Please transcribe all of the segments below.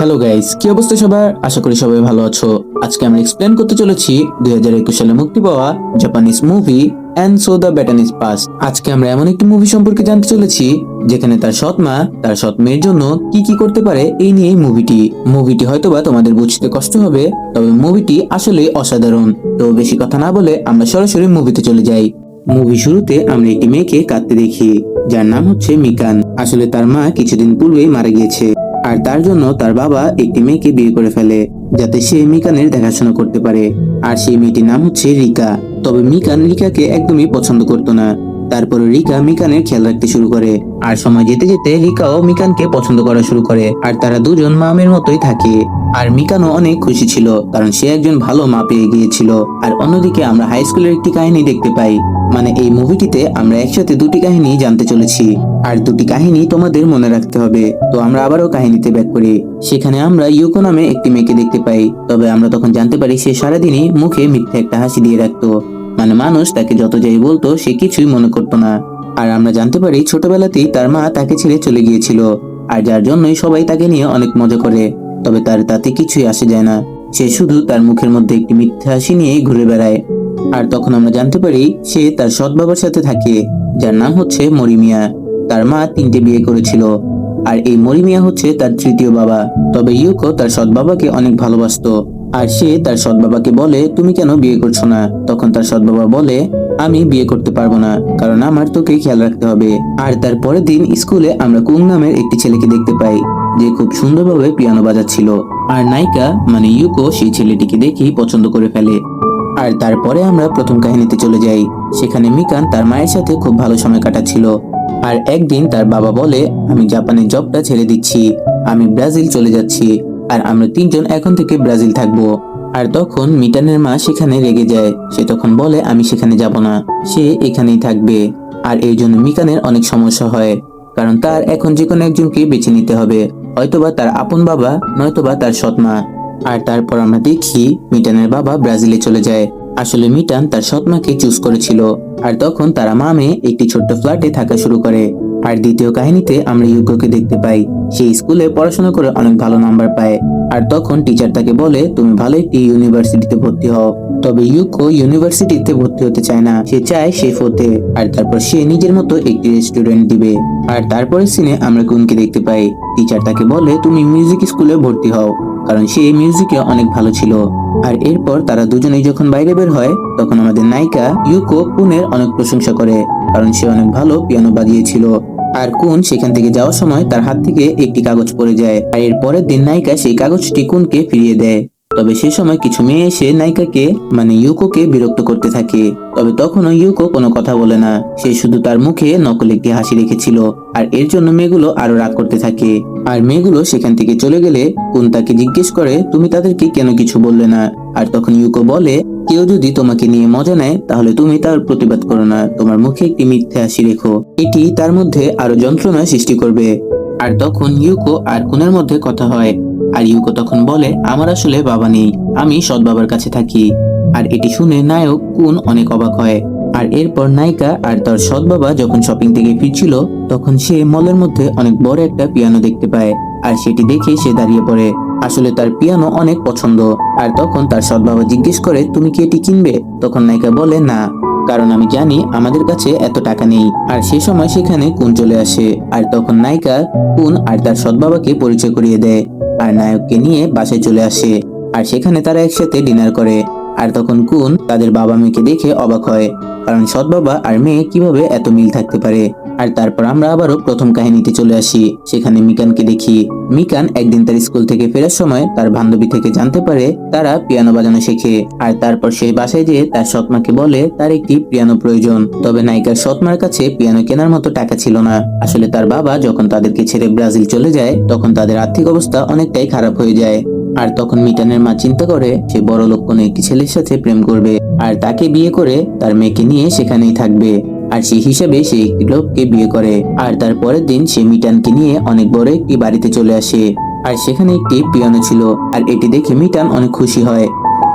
Hello guys কি অবস্থা সবার? আশা করি সবাই ভালো আছো। আজকে আমরা এক্সপ্লেন করতে চলেছি দুই হাজার একুশ সালে মুক্তি পাওয়া Japanese movie and so the baton is pass আজকে আমরা এমন একটি মুভি সম্পর্কে জানতে চলেছি, যেখানে তার সৎ মা, তার সৎ মেয়ের জন্য কি কি করতে পারে এই নিয়ে মুভিটি মুভিটি হয়তোবা তোমাদের বুঝতে কষ্ট হবে, তবে মুভিটি আসলে অসাধারণ। তো বেশি কথা না বলে আমরা সরাসরি মুভিতে চলে যাই। মুভি শুরুতে আমরা একটি মেয়েকে কাঁদতে দেখি, যার নাম হচ্ছে মিকান। আসলে তার মা কিছুদিন পূর্বেই মারা গিয়েছে। আর তার জন্য তার বাবা একটি মেয়েকে বিয়ে করে ফেলে, যাতে সে মিকানের দেখাশোনা করতে পারে। আর সেই মেয়েটির নাম হচ্ছে রিকা। তবে মিকান রিকাকে একদমই পছন্দ করতো না। তারপরে রিকা মিকানের খেয়াল রাখতে শুরু করে। আর সময় যেতে যেতে রিকাও মিকানকে পছন্দ করা শুরু করে, আর তারা দুজন মামের মতোই থাকে। আর মিকানও অনেক খুশি ছিল, কারণ সে একজন ভালো মা পেয়ে গিয়েছিল। আর অন্যদিকে আমরা হাই স্কুলের একটি কাহিনী দেখতে পাই মানে এই মুভিটিতে আমরা একসাথে দুটি কাহিনী জানতে চলেছি। আর দুটি কাহিনী তোমাদের মনে রাখতে হবে, তো আমরা আবারও কাহিনীতে ব্যাক করি। সেখানে আমরা ইউকো নামে একটি মেয়েকে দেখতে পাই, তবে আমরা তখন জানতে পারি সে সারাদিনই মুখে মিথ্যে একটা হাসি দিয়ে রাখতো। মানে মানুষ তাকে যত যাই বলতো, সে কিছুই মনে করতো না। আর আমরা জানতে পারি, ছোটবেলাতেই তার মা তাকে ছেড়ে চলে গিয়েছিল। আর যার জন্যই সবাই তাকে নিয়ে অনেক মজা করে। তবে তার তাতে কিছুই আসে যায় না। সে শুধু তার মুখের মধ্যে একটি মিথ্যা হাসি নিয়েই ঘুরে বেড়ায়। আর তখন আমরা জানতে পারি, সে তার সৎ বাবার সাথে থাকে, যার নাম হচ্ছে মরিমিয়া। তার মা তিনটে বিয়ে করেছিল। আর এই মরিমিয়া হচ্ছে তার তৃতীয় বাবা। তবে ইউকো তার সৎ বাবাকে অনেক ভালোবাসতো। আর সে তার সৎ বাবাকে বলে, তুমি কেন বিয়ে করছ না? তখন তার সৎ বাবা বলে, আমি বিয়ে করতে পারব না, কারণ আমার তোকে খেয়াল রাখতে হবে। আর তার পরের দিন স্কুলে আমরা কুং নামের একটি ছেলেকে দেখতে পাই, যে খুব সুন্দরভাবে পিয়ানো বাজাচ্ছিল। আর নায়িকা মানে ইউকো সেই ছেলেটিকে দেখেই পছন্দ করে ফেলে। আর তারপরে আমরা প্রথম কাহিনীতে চলে যাই, সেখানে মিকান তার মায়ের সাথে খুব ভালো সময় কাটাচ্ছিল। আর একদিন তার বাবা বলে, আমি জাপানের জবটা ছেড়ে দিচ্ছি, আমি ব্রাজিল চলে যাচ্ছি। আর আমরা তিনজন এখন থেকে ব্রাজিল থাকব। আর তখন মিটানের মা সেখানে রেগে যায়। সে তখন বলে, আমি সেখানে যাব না। সে এখানেই থাকবে। আর এই জন্য মিকানের অনেক সমস্যা হয়। কারণ তার এখন যে কোনো একজনকে বেছে নিতে হবে। হয়তোবা তার আপন বাবা, নয়তোবা তার সৎ মা। আর তারপর আমরা দেখি মিটানের বাবা ব্রাজিলে চলে যায়। আসলে মিটান তার সৎ মাকে চুজ করেছিল। আর তখন তারা মামে একটি ছোট্ট ফ্ল্যাটে থাকা শুরু করে। আর দ্বিতীয় কাহিনীতে আমরা ইউকোকে দেখতে পাই। সে স্কুলে পড়াশোনা করে অনেক ভালো নাম্বার পায়। আর তখন টিচার তাকে বলে, তুমি ভালো একটি ইউনিভার্সিটিতে ভর্তি হও। তবে ইউকো ইউনিভার্সিটিতে ভর্তি হতে চায় না। সে চায় শেফ হতে আর তারপর সে নিজের মতো একটি রেস্টুরেন্ট দিবে। আর তারপরে সিনে আমরা কুনকে দেখতে পাই। টিচার তাকে বলে, তুমি মিউজিক স্কুলে ভর্তি হও। কারণ সে মিউজিকে অনেক ভালো ছিল। আর এরপর তারা দুজনেই যখন বাইরে বের হয়, তখন আমাদের নায়িকা ইউকো কুনের অনেক প্রশংসা করে, কারণ সে অনেক ভালো পিয়ানো বাজিয়েছিল। আর কুন সেখান থেকে যাওয়ার সময় তার হাত থেকে একটি কাগজ পড়ে যায়, আর এর পরের দিন নায়িকা সেই কাগজটি কুনকে ফিরিয়ে দেয়। তবে সে সময় কিছু মেয়ে এসে নায়িকাকে মানে ইউকোকে বিরক্ত করতে থাকে। তবে তখনও ইউকো কোনো কথা বলে না। সে শুধু তার মুখে নকল একটি হাসি রেখেছিল। আর এর জন্য মেয়েগুলো আরও রাগ করতে থাকে। আর মেয়েগুলো সেখান থেকে চলে গেলে কোন তাকে জিজ্ঞেস করে, তুমি তাদেরকে কেন কিছু বললে না? আর তখন ইউকো বলে, কেউ যদি তোমাকে নিয়ে মজা নেয়, তাহলে তুমি তার প্রতিবাদ করো না। তোমার মুখে একটি মিথ্যে হাসি রেখো। এটি তার মধ্যে আরও যন্ত্রণা সৃষ্টি করবে। আর তখন ইউকো আর কুনের মধ্যে কথা হয়। আর ইউকো তখন বলে, আমার আসলে বাবা নেই, আমি সৎ বাবার কাছে থাকি। আর এটি শুনে নায়ক কুন অনেক অবাক হয়। আর এরপর নায়িকা আর তার সৎ বাবা যখন শপিং থেকে ফিরছিল, তখন সে মলের মধ্যে অনেক বড় একটা পিয়ানো দেখতে পায়। আর সেটি দেখে সে দাঁড়িয়ে পড়ে। আসলে তার পিয়ানো অনেক পছন্দ। আর তখন তার সৎ বাবা জিজ্ঞেস করে, তুমি কি এটি কিনবে? তখন নায়িকা বলে, না, কারণ আমি জানি আমাদের কাছে এত টাকা নেই। আর সে সময় সেখানে কুন চলে আসে। আর তখন নায়িকা কুন আর তার সৎ বাবাকে পরিচয় করিয়ে দেয়। আর নায়ককে নিয়ে বাসে চলে আসে। আর সেখানে তারা একসাথে ডিনার করে। আর তখন কুন তাদের বাবা মেয়েকে দেখে অবাক হয়। কারণ সৎ বাবা আর মেয়ে কীভাবে এত মিল থাকতে পারে? আর তারপর আমরা আবারও প্রথম কাহিনীতে চলে আসি। সেখানে মিকানকে দেখি। মিকান একদিন তার স্কুল থেকে ফেরার সময় তার বান্ধবী থেকে জানতে পারে তারা পিয়ানো বাজানো শেখে। আর তারপর সে বাসায় যেয়ে তার সৎমাকে বলে, তার একটি পিয়ানো প্রয়োজন। তবে নায়িকার সৎমার কাছে পিয়ানো কেনার মতো টাকা ছিল না। আসলে তার বাবা যখন তাদেরকে ছেড়ে ব্রাজিল চলে যায়, তখন তাদের আর্থিক অবস্থা অনেকটাই খারাপ হয়ে যায়। আর তখন মিটানের মা চিন্তা করে, সে বড় লোক কোনো একটি ছেলের সাথে প্রেম করবে। আর তাকে বিয়ে করে তার মেয়েকে নিয়ে সেখানেই থাকবে। আর সেই হিসাবে সে একটি লোককে বিয়ে করে। আর তার পরের দিন সে মিটানকে নিয়ে অনেক বড় একটি বাড়িতে চলে আসে। আর সেখানে একটি পিয়ানো ছিল। আর এটি দেখে মিটান অনেক খুশি হয়।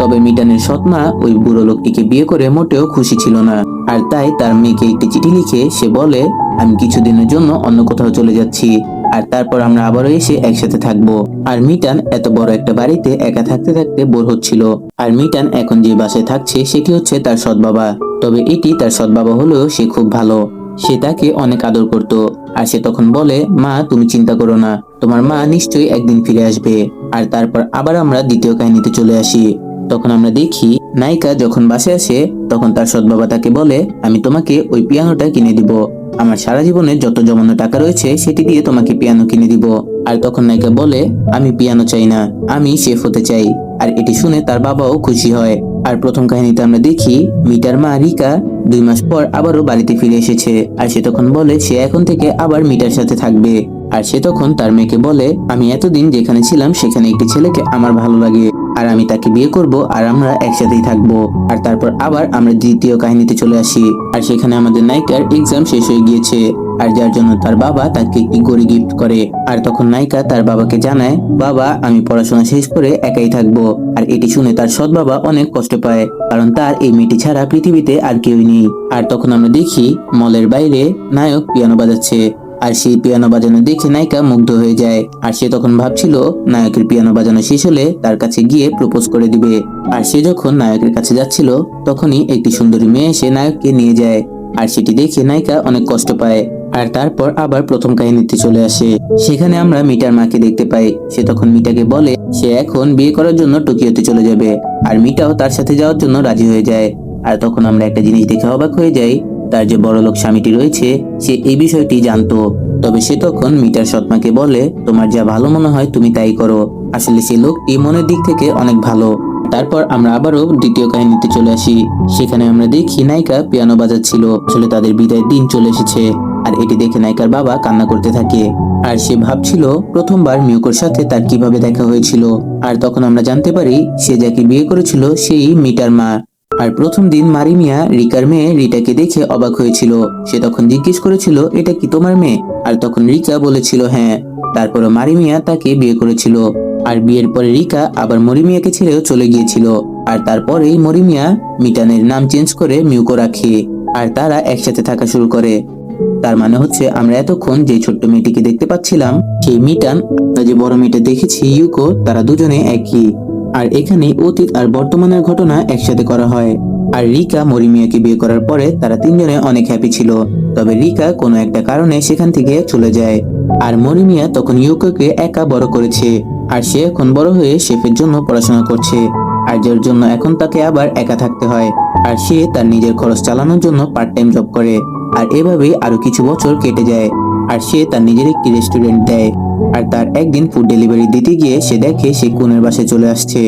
তবে মিটানের সৎমা ওই বুড়ো লোকটিকে বিয়ে করে মোটেও খুশি ছিল না। আর তাই তার মেয়েকে একটি চিঠি লিখে সে বলে, আমি কিছুদিনের জন্য অন্য কোথাও চলে যাচ্ছি। আর তারপর আমরা আবারও এসে একসাথে থাকব। আর মিটান এত বড় একটা বাড়িতে একা থাকতে থাকতে বোর হচ্ছিল। আর মিটান এখন যে বাসায় থাকছে, সেটি হচ্ছে তার সৎ বাবা। তবে এটি তার সৎ বাবা হলেও সে খুব ভালো। সে তাকে অনেক আদর করত। আর সে তখন বলে, মা, তুমি চিন্তা করো না। তোমার মা নিশ্চয়ই একদিন ফিরে আসবে। আর তারপর আবার আমরা দ্বিতীয় কাহিনীতে চলে আসি। তখন আমরা দেখি, নায়িকা যখন বাসে আসে, তখন তার সৎ বাবা তাকে বলে, আমি তোমাকে ওই পিয়ানোটা কিনে দিব। আমার সারা জীবনে যত জমানো টাকা রয়েছে, সেটি দিয়ে তোমাকে পিয়ানো কিনে দিব। আর তখন নায়িকা বলে, আমি পিয়ানো চাই না, আমি শেফ হতে চাই। আর এটি শুনে তার বাবাও খুশি হয়। আর প্রথম কাহিনীতে আমরা দেখি, মিটার মা রিকা দুই মাস পর আবারও বাড়িতে ফিরে এসেছে। আর সে তখন বলে, সে এখন থেকে আবার মিটার সাথে থাকবে। আর সে তখন তার মেয়েকে বলে, আমি এতদিন যেখানে ছিলাম, সেখানে একটি ছেলেকে আমার ভালো লাগে। আর আমি তাকে বিয়ে করব, আর আমরা একসাথেই থাকব। আর তারপর আবার আমরা দ্বিতীয় কাহিনীতে চলে আসি। আর সেখানে আমাদের নায়িকার এক্সাম শেষ হয়ে গিয়েছে। আর যার জন্য তার বাবা তাকে একটি গড়ি গিফট করে? আর তখন নায়িকা তার বাবাকে জানায়, বাবা, আমি পড়াশোনা শেষ করে একাই থাকব। আর এটি শুনে তার সৎ বাবা অনেক কষ্ট পায়, কারণ তার এই মেয়েটি ছাড়া পৃথিবীতে আর কেউই নেই। আর তখন আমরা দেখি মলের বাইরে নায়ক পিয়ানো বাজাচ্ছে। আর সেই পিয়ানো বাজানো দেখে নায়িকা মুগ্ধ হয়ে যায়। আর সে তখন ভাবছিল, নায়কের পিয়ানো বাজানো শেষ হলে তার কাছে গিয়ে প্রপোজ করে দিবে। আর সে যখন নায়কের কাছে যাচ্ছিল, তখনই একটি সুন্দরী মেয়ে এসে নায়ককে নিয়ে যায়। আর সেটি দেখে নায়িকা অনেক কষ্ট পায়, আর তারপর আবার প্রথম কাহিনীতে চলে আসে। সেখানে আমরা মিটার মাকে দেখতে পাই। সে তখন মিটাকে বলে, সে এখন বিয়ে করার জন্য টোকিওতে চলে যাবে। আর মিটাও তার সাথে যাওয়ার জন্য রাজি হয়ে যায়। আর তখন আমরা একটা জিনিস দেখে অবাক হয়ে যাই, তার যে বড়লোক স্বামীটি রয়েছে, সে এই বিষয়টি জানতো। তবে সে তখন মিটার সৎমাকে বলে, তোমার যা ভালো মনে হয় তুমি তাই করো। আসলে সে লোকটি মনের দিক থেকে অনেক ভালো। তারপর আমরা আবারও দ্বিতীয় কাহিনীতে চলে আসি। সেখানে আমরা দেখি নায়িকা পিয়ানো বাজাচ্ছিল। আসলে তাদের বিদায়ের দিন চলে এসেছে। আর এটি দেখে নায়িকার বাবা কান্না করতে থাকে। আর সে ভাবছিল প্রথমবার মিউকোর সাথে তার কীভাবে দেখা হয়েছিল। আর তখন আমরা জানতে পারি সে যাকে বিয়ে করেছিল সেই মিটার মা। আর প্রথম দিন মারিমিয়া রিকার মেয়ে রিটাকে দেখে অবাক হয়েছিল। সে তখন জিজ্ঞেস করেছিল, এটা কি তোমার মেয়ে? আর তখন রিকা বলেছিল হ্যাঁ। তারপরে মারিমিয়া তাকে বিয়ে করেছিল। আর বিয়ের পরে রিকা আবার মরিমিয়াকে ছেড়েও চলে গিয়েছিল। আর তারপরেই মরিমিয়া মিটানের নাম চেঞ্জ করে মিউকো রাখে, আর তারা একসাথে থাকা শুরু করে। তার মানে হচ্ছে আমরা এতক্ষণ যে ছোট্ট মেয়েটিকে দেখতে পাচ্ছিলাম, সেই মিটান, আমরা যে বড় মেয়েটা দেখেছি, ইউকো, তারা দুজনে একই। আর এখানে অতীত আর বর্তমানের ঘটনা একসাথে করা হয়। আর রিকা মরিমিয়াকে বিয়ে করার পরে তারা তিনজনে অনেক হ্যাপি ছিল। তবে রিকা কোনো একটা কারণে সেখান থেকে চলে যায়। আর মরিমিয়া তখন ইউকোকে একা বড় করেছে, আর সে এখন বড় হয়ে শেফের জন্য পড়াশোনা করছে, আর যার জন্য এখন তাকে আবার একা থাকতে হয়, আর সে তার নিজের খরচ চালানোর জন্য পার্ট টাইম জব করে, আর এভাবেই আরও কিছু বছর কেটে যায়, আর সে তার নিজের একটি রেস্টুরেন্ট দেয়, আর তার একদিন ফুড ডেলিভারি দিতে গিয়ে সে দেখে সে কুনের বাসায় চলে আসছে।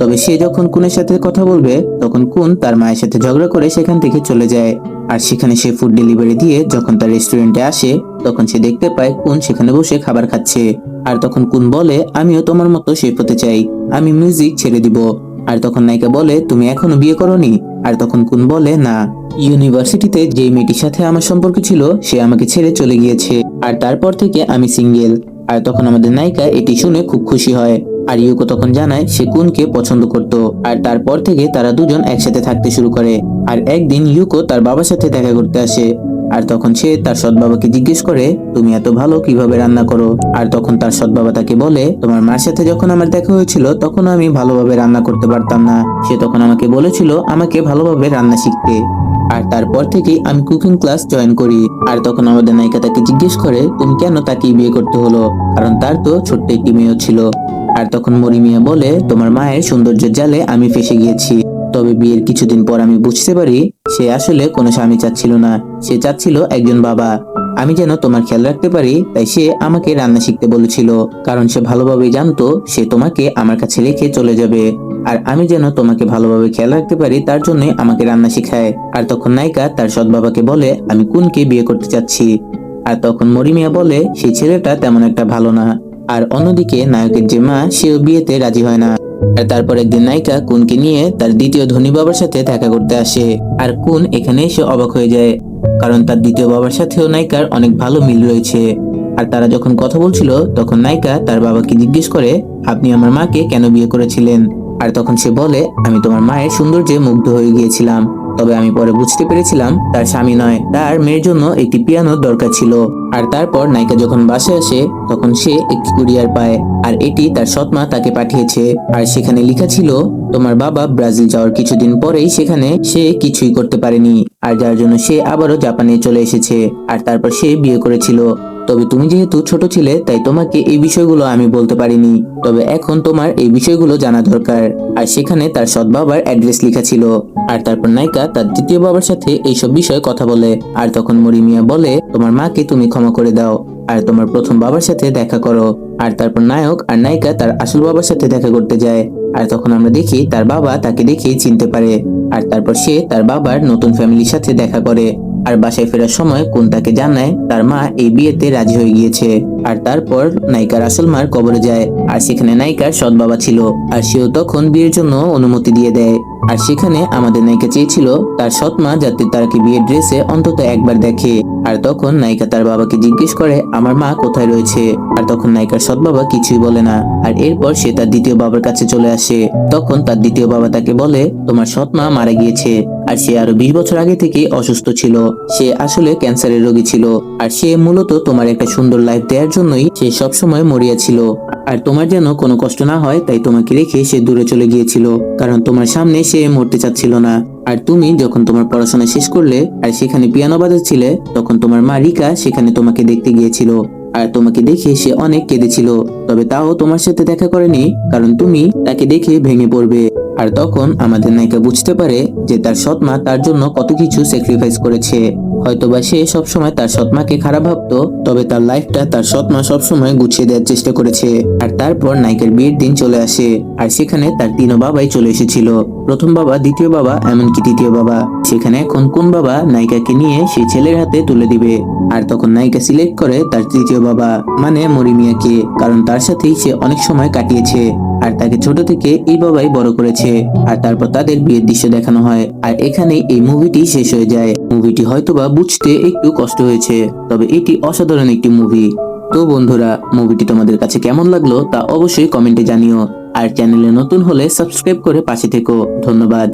তবে সে যখন কুনের সাথে কথা বলবে, তখন কুন তার মায়ের সাথে ঝগড়া করে সেখান থেকে চলে যায় আর সেখানে সে ফুড ডেলিভারি দিয়ে যখন তার রেস্টুরেন্টে আসে, তখন সে দেখতে পায় কোন সেখানে বসে খাবার খাচ্ছে। আর তখন কোন বলে, আমিও তোমার মতো শেফ হতে চাই। আমি মিউজিক ছেড়ে দিব। আর তখন নায়িকা বলে, তুমি এখনও বিয়ে করনি? আর তখন কোন বলে, না। ইউনিভার্সিটিতে যে মেয়েটির সাথে আমার সম্পর্ক ছিল, সে আমাকে ছেড়ে চলে গিয়েছে। আর তারপর থেকে আমি সিঙ্গেল আর তখন আমাদের নায়িকা এটি শুনে খুব খুশি হয়। আর ইউকো তখন জানায় সে কুনকে পছন্দ করত। আর তারপর থেকে তারা দুজন একসাথে থাকতে শুরু করে। আর একদিন ইউকো তার বাবার সাথে দেখা করতে আসে। আর তখন সে তার সৎ বাবাকে জিজ্ঞেস করে, তুমি এত ভালো কীভাবে রান্না করো? আর তখন তার সৎ বাবা তাকে বলে, তোমার মার সাথে যখন আমার দেখা হয়েছিল, তখন আমি ভালোভাবে রান্না করতে পারতাম না। সে তখন আমাকে বলেছিল, আমাকে ভালোভাবে রান্না শিখতে। আর তারপর থেকেই আমি কুকিং ক্লাস জয়েন করি। আর তখন আমাদের নায়িকা তাকে জিজ্ঞেস করে, তুমি কেন তাকে বিয়ে করতে হলো? কারণ তার তো ছোট্ট একটি মেয়েও ছিল। আর তখন মরিমিয়া বলে, তোমার মায়ের সৌন্দর্যের জালে আমি ফেসে গিয়েছি। তবে বিয়ের কিছুদিন পর আমি বুঝতে পারি, সে আসলে কোনো স্বামী চাচ্ছিল না। সে চাচ্ছিল একজন বাবা। আমি যেন তোমার খেয়াল রাখতে পারি, তাই সে আমাকে রান্না শিখতে বলেছিল। কারণ সে ভালোভাবেই জানতো, সে তোমাকে আমার কাছে রেখে চলে যাবে। আর আমি যেন তোমাকে ভালোভাবে খেয়াল রাখতে পারি, তার জন্যই আমাকে রান্না শিখায়। আর তখন নায়িকা তার সৎ বাবাকে বলে, আমি কুনকে বিয়ে করতে চাচ্ছি? আর তখন মরিমিয়া বলে, সেই ছেলেটা তেমন একটা ভালো না। আর অন্যদিকে নায়কের যে মা সেও বিয়েতে রাজি হয় না। আর তারপর একদিন নায়িকা কুনকে নিয়ে তার দ্বিতীয় ধনী বাবার সাথে দেখা করতে আসে। আর কুন এখানে এসে অবাক হয়ে যায়, কারণ তার দ্বিতীয় বাবার সাথেও নায়িকার অনেক ভালো মিল রয়েছে। আর তারা যখন কথা বলছিল, তখন নায়িকা তার বাবাকে জিজ্ঞেস করে, আপনি আমার মাকে কেন বিয়ে করেছিলেন? আর তখন সে বলে, আমি তোমার মায়ের সৌন্দর্যে মুগ্ধ হয়ে গিয়েছিলাম। তবে আমি পরে বুঝতে পেরেছিলাম তার স্বামী নয়, তার মেয়ের জন্য একটি পিয়ানোর দরকার ছিল। আর তারপর নায়িকা যখন বাসায় আসে, তখন সে একটি কুরিয়ার পায়, আর এটি তার সৎমা তাকে পাঠিয়েছে। আর সেখানে লেখা ছিল, তোমার বাবা ব্রাজিল যাওয়ার কিছুদিন পরেই সেখানে সে কিছুই করতে পারেনি। আর যার জন্য সে আবারও জাপানে চলে এসেছে, আর তারপর সে বিয়ে করেছিল। তবে তুমি যেহেতু ছোট ছিলে, তাই তোমাকে এই বিষয়গুলো আমি বলতে পারিনি। তবে এখন তোমার এই বিষয়গুলো জানা দরকার। আর সেখানে তার সৎ বাবার অ্যাড্রেস লেখা ছিল। আর তারপর নায়িকা তার দ্বিতীয় বাবার সাথে এইসব বিষয়ে কথা বলে। আর তখন মরিমিয়া বলে, তোমার মাকে তুমি ক্ষমা করে দাও। আর তোমার প্রথম বাবার সাথে দেখা করো। আর তারপর নায়ক আর নায়িকা তার আসল বাবার সাথে দেখা করতে যায়। আর তখন আমরা দেখি তার বাবা তাকে দেখেই চিনতে পারে। আর তারপর সে তার বাবার নতুন ফ্যামিলির সাথে দেখা করে। আর বাসায় ফেরার সময় কোন তাকে জানায় তার মা এই বিয়েতে রাজি হয়ে গিয়েছে। আর তারপর নায়িকার আসল মার কবরে যায়। আর সেখানে নায়িকার সৎ বাবা ছিল। আর সেও তখন বিয়ের জন্য অনুমতি দিয়ে দেয়। আর সেখানে আমাদের নায়িকা চেয়েছিল তার সৎ মা যাতে তাকে বিয়ের ড্রেসে অন্তত একবার দেখে। আর তখন নায়িকা তার বাবাকে জিজ্ঞেস করে, আমার মা কোথায় রয়েছে? আর তখন নায়িকার সৎ বাবা কিছুই বলে না। আর এরপর সে তার দ্বিতীয় বাবার কাছে চলে আসে। তখন তার দ্বিতীয় বাবা তাকে বলে, তোমার সৎ মা মারা গিয়েছে। আর সে আরও বিশ বছর আগে থেকে অসুস্থ ছিল। সে আসলে ক্যান্সারের রোগী ছিল। আর সে মূলত তোমার একটা সুন্দর লাইফ দেওয়ার জন্যই সে সবসময় মরিয়া ছিল। আর তোমার যেন কোনো কষ্ট না হয়, তাই তোমাকে রেখে সে দূরে চলে গিয়েছিল। কারণ তোমার সামনে সে মরতে চাচ্ছিল না। আর তুমি যখন তোমার পড়াশোনা শেষ করলে, আর সেখানে পিয়ানো বাজাচ্ছিলে তখন তোমার মা রিকা সেখানে তোমাকে দেখতে গিয়েছিল। আর তোমাকে দেখে সে অনেক কেঁদেছিল। তবে তাও তোমার সাথে দেখা করেনি, কারণ তুমি তাকে দেখে ভেঙে পড়বে। আর তখন আমাদের নায়িকা বুঝতে পারে যে তার সৎমা তার জন্য কত কিছু স্যাক্রিফাইস করেছে। হয়তোবা সে সবসময় তার সৎমাকে খারাপ ভাবতো, তবে তার লাইফটা তার সৎমা সবসময় গুছিয়ে দেওয়ার চেষ্টা করেছে। আর তারপর নায়িকার বিয়ের দিন চলে আসে, আর সেখানে তার তিনও বাবাই চলে এসেছিল। প্রথম বাবা, দ্বিতীয় বাবা, এমনকি তৃতীয় বাবা। সেখানে এখন কোন বাবা নায়িকাকে নিয়ে সে ছেলের হাতে তুলে দিবে? আর তখন নায়িকা সিলেক্ট করে তার তৃতীয় বাবা মানে মরিমিয়াকে কারণ তার সাথেই সে অনেক সময় কাটিয়েছে। আর তাকে ছোট থেকে এই বাবাই বড় করেছে। আর তারপর তাদের বিয়ের দৃশ্য দেখানো হয়। আর এখানে এই মুভিটি শেষ হয়ে যায়। মুভিটি হয়তোবা বুঝতে একটু কষ্ট হয়েছে, তবে এটি অসাধারণ একটি মুভি তো বন্ধুরা মুভিটি তোমাদের কাছে কেমন লাগল তা অবশ্যই কমেন্টে জানিও, আর চ্যানেলে নতুন হলে সাবস্ক্রাইব করে পাশে থেকো। ধন্যবাদ।